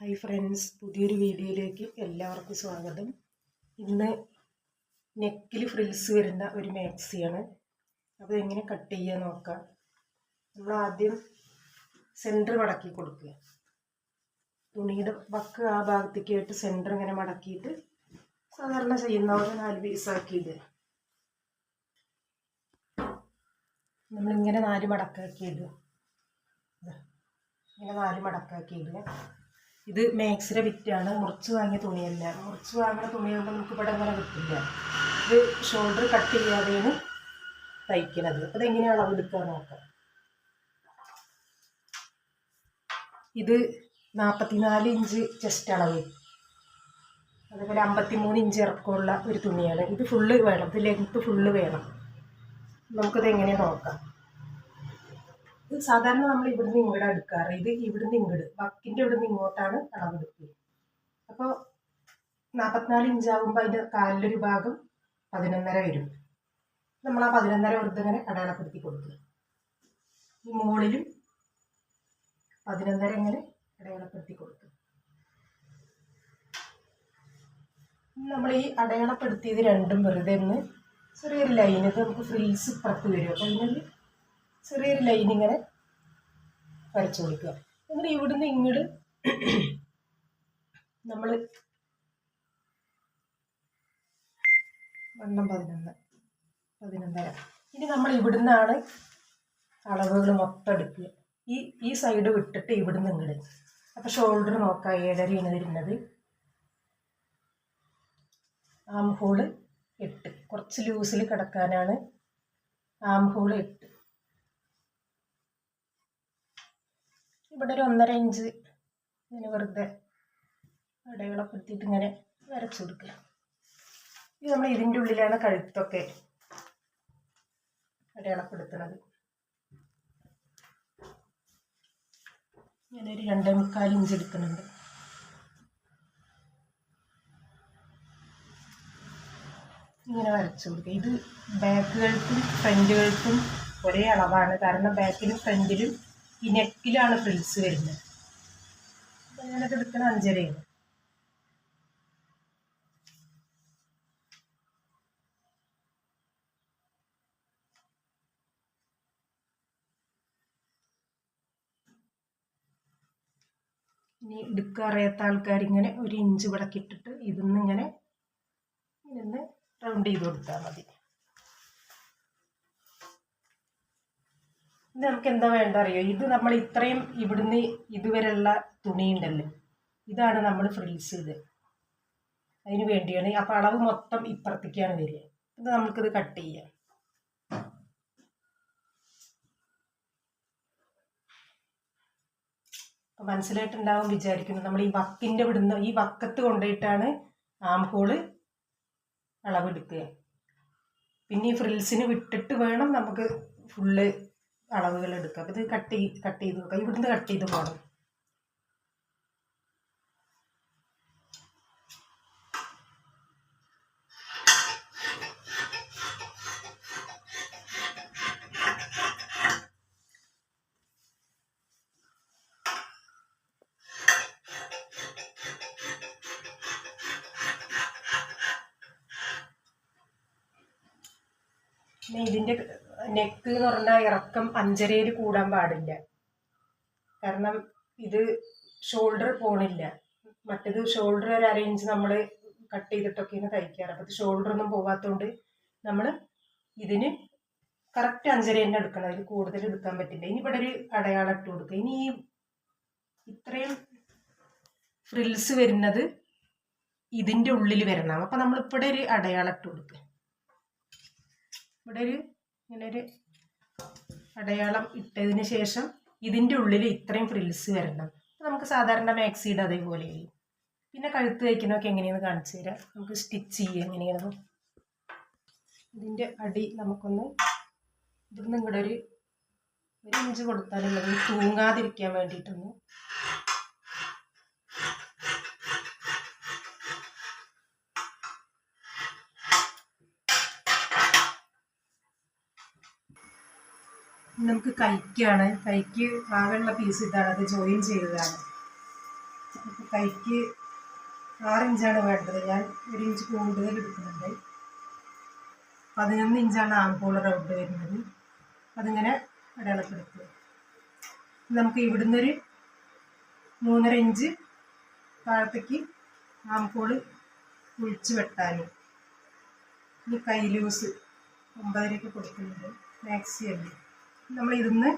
Hi friends പുതിയൊരു വീഡിയോയിലേക്ക് എല്ലാവർക്കും സ്വാഗതം. ഇന്ന് നെക്കിൽ ഫ്രിൽസ് വരുന്ന ഒരു മാക്സിയാണ് അപ്പോൾ എങ്ങനെ കട്ട് ചെയ്യുക നോക്കാം. നമ്മൾ ആദ്യം സെന്റർ മടക്കി കൊടുക്കുക. തുണിയുടെ വക്ക് ആ ഭാഗത്തേക്ക് ആയിട്ട് സെന്റർ ഇങ്ങനെ മടക്കിയിട്ട് സാധാരണ ചെയ്യുന്ന പോലെ നാല് പീസാക്കിയിട്ട് നമ്മളിങ്ങനെ നാല് മടക്കാക്കി ഇടുക. ഇങ്ങനെ നാല് മടക്കാക്കി ഇടുക. ഇത് മാക്സിലെ വിറ്റാണ്. മുറിച്ച് വാങ്ങിയ തുണിയല്ല. മുറിച്ച് വാങ്ങുന്ന തുണിയാകുമ്പോൾ നമുക്ക് ഇവിടെ അങ്ങനെ കിട്ടില്ല. ഇത് ഷോൾഡർ കട്ട് ചെയ്യാതെയാണ് തയ്ക്കുന്നത് അതെങ്ങനെയാണ് എടുക്കാൻ നോക്കാം. ഇത് നാൽപ്പത്തിനാല് ഇഞ്ച് ചെസ്റ്റ് അളവ്. അതുപോലെ അമ്പത്തിമൂന്ന് ഇഞ്ച് ഇറക്കമുള്ള ഒരു തുണിയാണ്. ഇത് ഫുള്ള് വേണം. ഇത് ലെങ്ത്ത് ഫുള്ള് വേണം. നമുക്കിത് എങ്ങനെയാണ് നോക്കാം. ഇത് സാധാരണ നമ്മൾ ഇവിടുന്ന് ഇങ്ങോട്ട് എടുക്കാറ് ഇത് ഇവിടുന്ന് ഇങ്ങോട്ട് വക്കിന്റെ ഇവിടുന്ന് ഇങ്ങോട്ടാണ് അളവെടുക്കുക. അപ്പോൾ നാൽപ്പത്തിനാല് ഇഞ്ചാകുമ്പോൾ അതിന്റെ കാലിലൊരു ഭാഗം പതിനൊന്നര വരും. നമ്മൾ ആ പതിനൊന്നര വെറുതെ അടയാളപ്പെടുത്തി കൊടുക്കുക. ഈ മുകളിലും പതിനൊന്നര ഇങ്ങനെ അടയാളപ്പെടുത്തി കൊടുക്കുക. നമ്മൾ ഈ അടയാളപ്പെടുത്തിയത് രണ്ടും വെറുതെ ഒന്ന് ചെറിയൊരു ലൈൻ ഇത് നമുക്ക് ഫ്രീസ് ഇപ്പുറത്ത് വരും. അപ്പോൾ അതിനൊരു ചെറിയൊരു ലൈൻ ഇങ്ങനെ വരച്ചു കൊടുക്കുക. എന്നിട്ട് ഇവിടുന്ന് ഇങ്ങോട്ട് നമ്മൾ വണ്ണം പതിനൊന്ന് പതിനൊന്നര. ഇനി നമ്മൾ ഇവിടുന്നാണ് അളവുകൾ മൊത്തം എടുക്കുക. ഈ ഈ സൈഡ് വിട്ടിട്ട് ഇവിടുന്ന് ഇങ്ങോട്ട് അപ്പോൾ ഷോൾഡർ നോക്കാം ഏഴരയാണ് വരുന്നത് ആം ഹോൾ എട്ട്. കുറച്ച് ലൂസിൽ കിടക്കാനാണ്. ആം ഹോൾ എട്ട്. ഇവിടെ ഒരു ഒന്നര ഇഞ്ച് ഇങ്ങനെ വെറുതെ അടയാളപ്പെടുത്തിയിട്ട് ഇങ്ങനെ വരച്ചു കൊടുക്കുക. ഇത് നമ്മൾ ഇതിന്റെ ഉള്ളിലാണ് കഴുത്തൊക്കെ അടയാളപ്പെടുത്തുന്നത് ഞാനൊരു രണ്ടേ മുക്കാൽ ഇഞ്ച് എടുക്കുന്നുണ്ട്. ഇങ്ങനെ വരച്ചു കൊടുക്കുക. ഇത് ബാക്കുകൾക്കും ഫ്രണ്ടുകൾക്കും ഒരേ അളവാണ്. കാരണം ബാക്കിലും ഫ്രണ്ടിലും ഈ നെക്കിലാണ് ഫ്രിൽസ് വരുന്നത്. അപ്പോൾ ഞാനത് എടുക്കണ അഞ്ചരയാണ്. ഇനി എടുക്കുക അറിയാത്ത ആൾക്കാർ ഇങ്ങനെ ഒരു ഇഞ്ച് വിടക്കിട്ടിട്ട് ഇതിന്ന് ഇങ്ങനെ റൗണ്ട് ചെയ്ത് കൊടുത്താൽ മതി. ഇത് നമുക്ക് എന്താ വേണ്ട അറിയോ ഇത് നമ്മൾ ഇത്രയും ഇവിടുന്ന് ഇതുവരെയുള്ള തുണിയുണ്ടല്ലോ. ഇതാണ് നമ്മൾ ഫ്രീസ് ചെയ്ത് അതിന് വേണ്ടിയാണ് അപ്പോൾ അളവ് മൊത്തം ഇപ്പുറത്തേക്കാണ് വരിക. ഇത് നമുക്കിത് കട്ട് ചെയ്യാം. മനസ്സിലായിട്ടുണ്ടാവും വിചാരിക്കുന്നു. നമ്മൾ ഈ വക്കിന്റെ വിടുന്ന ഈ വക്കത്ത് കൊണ്ടുപോയിട്ടാണ് ആം ഹോൾ അളവെടുക്കുക. പിന്നെ ഈ ഫ്രിൽസിന് വിട്ടിട്ട് വേണം നമുക്ക് ഫുള്ള് അളവുകൾ എടുക്കുക. അപ്പോൾ ഇത് കട്ട് കട്ട് ചെയ്ത് നോക്കാം ഇവിടുന്ന് കട്ട് ചെയ്ത് പോകണം ഇതിന്റെ നെക്ക് എന്ന് പറഞ്ഞാൽ ഇറക്കം അഞ്ചരയിൽ കൂടാൻ പാടില്ല. കാരണം ഇത് ഷോൾഡർ പോണില്ല. മറ്റേത് ഷോൾഡർ ഒരു അരയിഞ്ച് നമ്മൾ കട്ട് ചെയ്തിട്ടൊക്കെയാണ് തയ്ക്കാറ്. അപ്പോൾ ഇത് ഷോൾഡർ ഒന്നും പോകാത്തതുകൊണ്ട് നമ്മൾ ഇതിന് കറക്റ്റ് അഞ്ചര തന്നെ എടുക്കണം. അതിൽ കൂടുതൽ എടുക്കാൻ പറ്റില്ല. ഇനി ഇവിടെ ഒരു അടയാളം ഇട്ട് കൊടുക്കുക ഇനി ഈ ഇത്രയും ഫ്രിൽസ് വരുന്നത് ഇതിന്റെ ഉള്ളിൽ വരണം. അപ്പം നമ്മളിവിടെ ഒരു അടയാളം ഇട്ട് കൊടുക്കുക ഇവിടെ ഒരു ഇങ്ങനെ ഒരു അടയാളം ഇട്ടതിന് ശേഷം ഇതിന്റെ ഉള്ളിൽ ഇത്രയും ഫ്രിൽസ് വരണം. നമുക്ക് സാധാരണ മാക്സിയുടെ അതേപോലെ ആയിരിക്കും പിന്നെ കഴുത്ത് തയ്ക്കുന്നതൊക്കെ എങ്ങനെയാണെന്ന് കാണിച്ചു തരാം. നമുക്ക് സ്റ്റിച്ച് ചെയ്യുക എങ്ങനെയാണെന്ന് ഇതിന്റെ അടി നമുക്കൊന്ന് ഇവിടുന്ന് ഇങ്ങോട്ട് ഒരു ഒരു ഇഞ്ച് കൊടുത്താലുള്ളത്. തൂങ്ങാതിരിക്കാൻ വേണ്ടിയിട്ടൊന്ന് നമുക്ക് കൈക്കാണ്. കൈക്ക് ആകെയുള്ള പീസ് ഇതാണ്. അത് ജോയിൻ ചെയ്തതാണ്. കൈക്ക് ആറ് ഇഞ്ചാണ് വേണ്ടത്. ഞാൻ ഒരു ഇഞ്ച് കൂടുതൽ എടുക്കുന്നുണ്ട്. പതിനൊന്ന് ഇഞ്ചാണ് ആംപോൾ റൗണ്ട് വരുന്നത്. അതിങ്ങനെ അടയാളപ്പെടുത്തുക. നമുക്ക് ഇവിടുന്നൊരു മൂന്നര ഇഞ്ച് താഴത്തേക്ക് പോൾ കുഴിച്ച് വെട്ടാനും. ഈ കൈ ലൂസ് ഒമ്പതരയൊക്കെ കൊടുക്കുന്നുണ്ട്. മാക്സി അല്ലേ? നമ്മൾ ഇരുന്ന്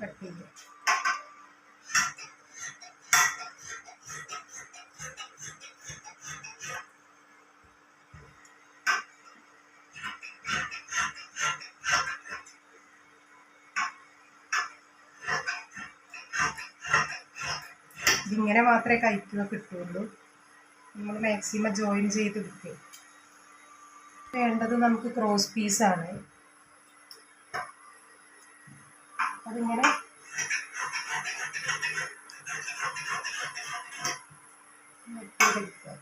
കട്ട് ചെയ്യുക ഇതിങ്ങനെ മാത്രമേ കഴിക്കുക കിട്ടുള്ളൂ നമ്മൾ മാക്സിമം ജോയിൻ ചെയ്ത് കിട്ടും. വേണ്ടത് നമുക്ക് ക്രോസ് പീസാണ് അതിങ്ങനെ വെട്ടിയെടുക്കുക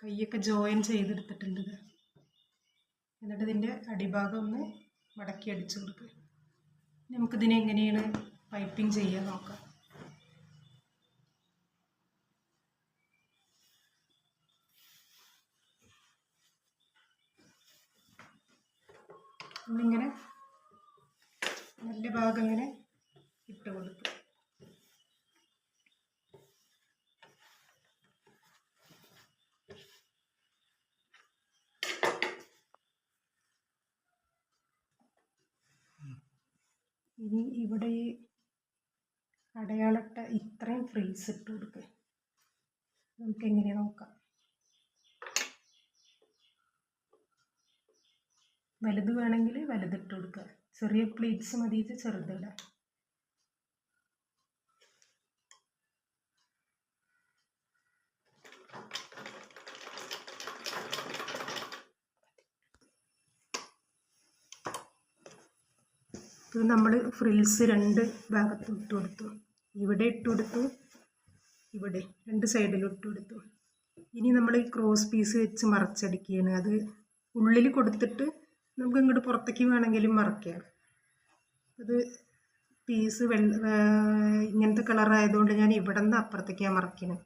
കൈയൊക്കെ ജോയിൻ ചെയ്തെടുത്തിട്ടുണ്ട്. എന്നിട്ട് ഇതിന്റെ അടിഭാഗം ഒന്ന് മടക്കി അടിച്ചു കൊടുക്കുക നമുക്കിതിനെ എങ്ങനെയാണ് പൈപ്പിംഗ് ചെയ്യാൻ നോക്കാം. നമ്മളിങ്ങനെ നല്ല ഭാഗം ഇങ്ങനെ ഇട്ട് കൊടുക്കുക ഇനി ഇവിടെ ഈ അടയാളട്ട ഇത്രയും ഫ്രീസ് ഇട്ട് കൊടുക്കുക നമുക്ക് എങ്ങനെ നോക്കാം? വലുത് വേണമെങ്കിൽ വലുതിട്ട് കൊടുക്കുക ചെറിയ പ്ലേറ്റ്സ് മതിയിട്ട് ചെറുതിടാം ഇത് നമ്മൾ ഫ്രിൽസ് രണ്ട് ഭാഗത്തും ഇട്ട് കൊടുത്തു. ഇവിടെ ഇട്ട് കൊടുത്തു. ഇവിടെ രണ്ട് സൈഡിലും ഇട്ട് കൊടുത്തു. ഇനി നമ്മൾ ഈ ക്രോസ് പീസ് വെച്ച് മറച്ചടിക്കുകയാണ്. അത് ഉള്ളിൽ കൊടുത്തിട്ട് നമുക്ക് ഇങ്ങോട്ട് പുറത്തേക്ക് വേണമെങ്കിലും മറക്കാം. അത് പീസ് വെള്ള ഇങ്ങനത്തെ കളറായതുകൊണ്ട് ഞാൻ ഇവിടെ നിന്ന് അപ്പുറത്തേക്കാണ് മറക്കുന്നത്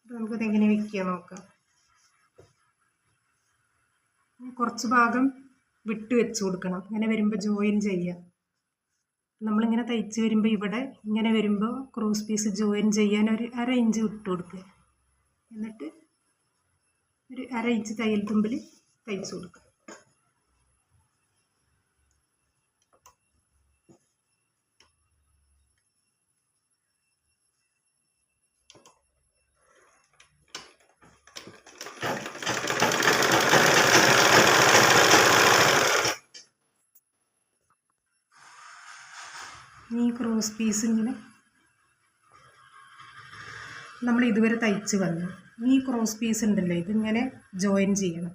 അപ്പോൾ നമുക്കത് എങ്ങനെ വയ്ക്കുക നോക്കാം. കുറച്ച് ഭാഗം വിട്ട് വെച്ച് കൊടുക്കണം. അങ്ങനെ വരുമ്പോൾ ജോയിൻ ചെയ്യാം. നമ്മളിങ്ങനെ തയ്ച്ച് വരുമ്പോൾ ഇവിടെ ഇങ്ങനെ വരുമ്പോൾ ക്രോസ് പീസ് ജോയിൻ ചെയ്യാൻ ഒരു അര ഇഞ്ച് വിട്ട് കൊടുക്കുക എന്നിട്ട് ഒരു അര ഇഞ്ച് തയ്യൽ തുമ്പിൽ തയ്ച്ച് കൊടുക്കുക ഈ ക്രോസ് പീസ് ഇങ്ങനെ നമ്മൾ ഇതുവരെ തയ്ച്ച് വന്നു. ഈ ക്രോസ് പീസ് ഉണ്ടല്ലോ ഇതിങ്ങനെ ജോയിൻ ചെയ്യണം.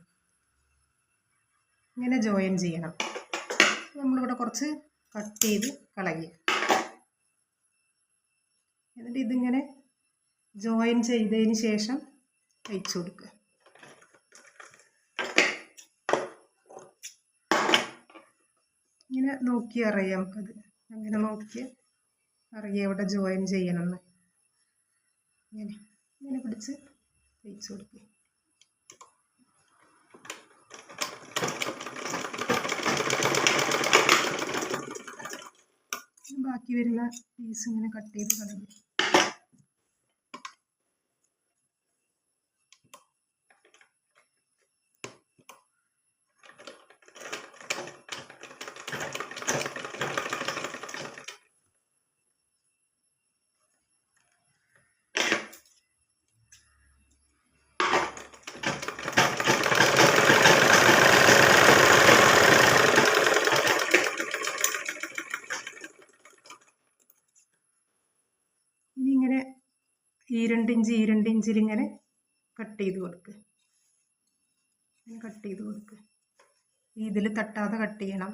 ഇങ്ങനെ ജോയിൻ ചെയ്യണം. നമ്മളിവിടെ കുറച്ച് കട്ട് ചെയ്ത് കളയുക. എന്നിട്ട് ഇതിങ്ങനെ ജോയിൻ ചെയ്തതിന് ശേഷം തയ്ച്ചു കൊടുക്കുക. ഇങ്ങനെ നോക്കി അറിയാം നമുക്കത്. അങ്ങനെ നോക്കി അറിയാം എവിടെ ജോയിൻ ചെയ്യണമെന്ന്. ഇങ്ങനെ ഇങ്ങനെ പിടിച്ച് തയ്ച്ചു കൊടുക്കുക ബാക്കി വരുന്ന പീസ് ഇങ്ങനെ കട്ട് ചെയ്ത് കളയും ഈ രണ്ടിഞ്ച് ഈ രണ്ടിഞ്ചിൽ ഇങ്ങനെ കട്ട് ചെയ്ത് കൊടുക്കുക ഇങ്ങനെ കട്ട് ചെയ്ത് കൊടുക്കുക ഇതിൽ തട്ടാതെ കട്ട് ചെയ്യണം.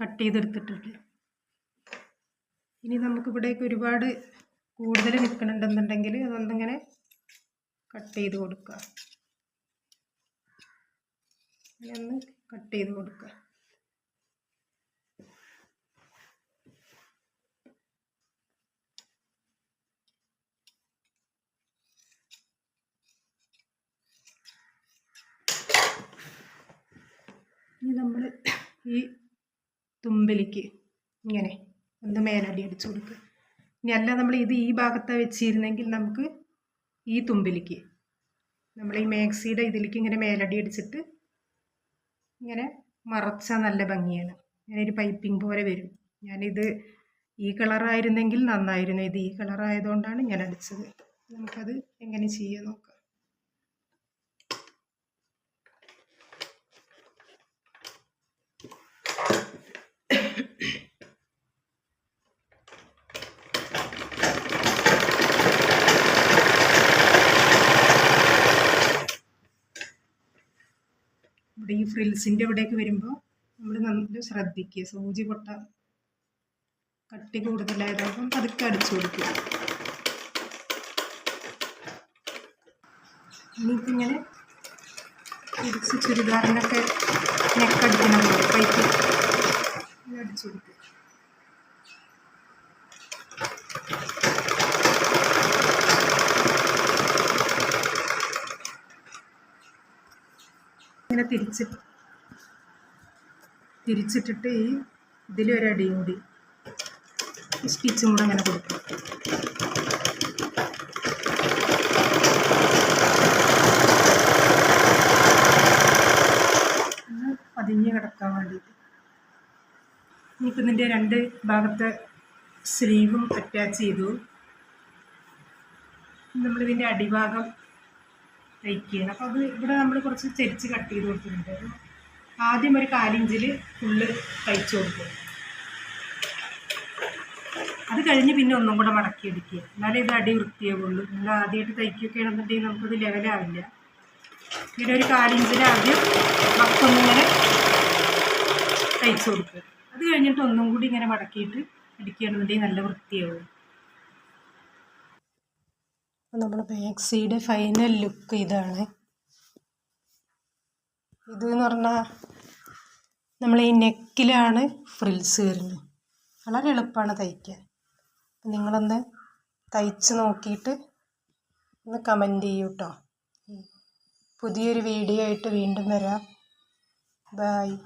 കട്ട് ചെയ്തെടുത്തിട്ടുണ്ട് ഇനി നമുക്കിവിടേക്ക് ഒരുപാട് കൂടുതൽ നിൽക്കണുണ്ടെന്നുണ്ടെങ്കിൽ അതൊന്നിങ്ങനെ കട്ട് ചെയ്ത് കൊടുക്കുക. ഒന്ന് കട്ട് ചെയ്ത് കൊടുക്കുക. ഇനി നമ്മൾ ഈ തുമ്പലിക്ക് ഇങ്ങനെ ഒന്ന് മേലടി അടിച്ചു കൊടുക്കുക ഇനി അല്ല നമ്മൾ ഇത് ഈ ഭാഗത്താണ് വെച്ചിരുന്നെങ്കിൽ നമുക്ക് ഈ തുമ്പിലേക്ക് നമ്മൾ ഈ മാക്സിയുടെ ഇതിലേക്ക് ഇങ്ങനെ മേലടി അടിച്ചിട്ട് ഇങ്ങനെ മറച്ചാൽ നല്ല ഭംഗിയാണ്. ഇങ്ങനെ ഒരു പൈപ്പിംഗ് പോലെ വരും. ഞാനിത് ഈ കളറായിരുന്നെങ്കിൽ നന്നായിരുന്നു. ഇത് ഈ കളറായതുകൊണ്ടാണ് ഞാൻ അടിച്ചത്. നമുക്കത് എങ്ങനെ ചെയ്യാൻ നോക്കാം. ഫ്രിൽസിന്റെ ഇവിടേക്ക് വരുമ്പോൾ നമ്മൾ നല്ല ശ്രദ്ധിക്കുക. സൂചി പൊട്ട കട്ടി കൂടുതലായതാകുമ്പം പതുക്കെ അടിച്ചു കൊടുക്കുക. ഇനിയിപ്പിങ്ങനെ തിരിച്ച് ചുരിദാറിനൊക്കെ നെക്കടിക്കണം പൈപ്പ് അടിച്ചു കൊടുക്കുക. തിരിച്ച് തിരിച്ചിട്ടിട്ട് ഈ ഇതിലൊരടിയും കൂടി. ഈ സ്റ്റിച്ചും കൂടെ അങ്ങനെ കൊടുക്കും. പതിഞ്ഞ് കിടക്കാൻ വേണ്ടിയിട്ട്. ഇനിയിപ്പോൾ ഇതിന്റെ രണ്ട് ഭാഗത്തെ സ്ലീവും അറ്റാച്ച് ചെയ്തു. നമ്മളിതിന്റെ അടിഭാഗം തയ്ക്കുകയാണ് അപ്പോൾ അത് ഇവിടെ നമ്മൾ കുറച്ച് ചെരിച്ച് കട്ട് ചെയ്ത് കൊടുത്തിട്ടുണ്ട്. ആദ്യം ഒരു കാലിഞ്ചിൽ ഫുള്ള് കഴിച്ചു കൊടുക്കും. അത് കഴിഞ്ഞ് പിന്നെ ഒന്നും കൂടെ മടക്കി എടുക്കുക എന്നാലേ ഇത് അടി വൃത്തിയാവുള്ളൂ. നിങ്ങൾ ആദ്യമായിട്ട് തയ്ക്കുകയൊക്കെ ആണെന്നുണ്ടെങ്കിൽ നമുക്കത് ലെവലാവില്ല പിന്നെ ഒരു കാലിഞ്ചിൽ ആദ്യം വക്കൊന്നിങ്ങനെ തയ്ച്ചു കൊടുക്കുക. അത് കഴിഞ്ഞിട്ട് ഒന്നും കൂടി ഇങ്ങനെ മടക്കിയിട്ട് അടിക്കുകയാണെന്നുണ്ടെങ്കിൽ നല്ല വൃത്തിയാവും. നമ്മുടെ മാക്സിയുടെ ഫൈനൽ ലുക്ക് ഇതാണ്. ഇത് എന്ന് പറഞ്ഞാൽ നമ്മൾ ഈ നെക്കിലാണ് ഫ്രിൽസ് വരുന്നത്. വളരെ എളുപ്പമാണ് തയ്ക്കാൻ. നിങ്ങളൊന്ന് തയ്ച്ച് നോക്കിയിട്ട് ഒന്ന് കമന്റ് ചെയ്യൂ കേട്ടോ പുതിയൊരു വീഡിയോ ആയിട്ട് വീണ്ടും വരാം. ബായ്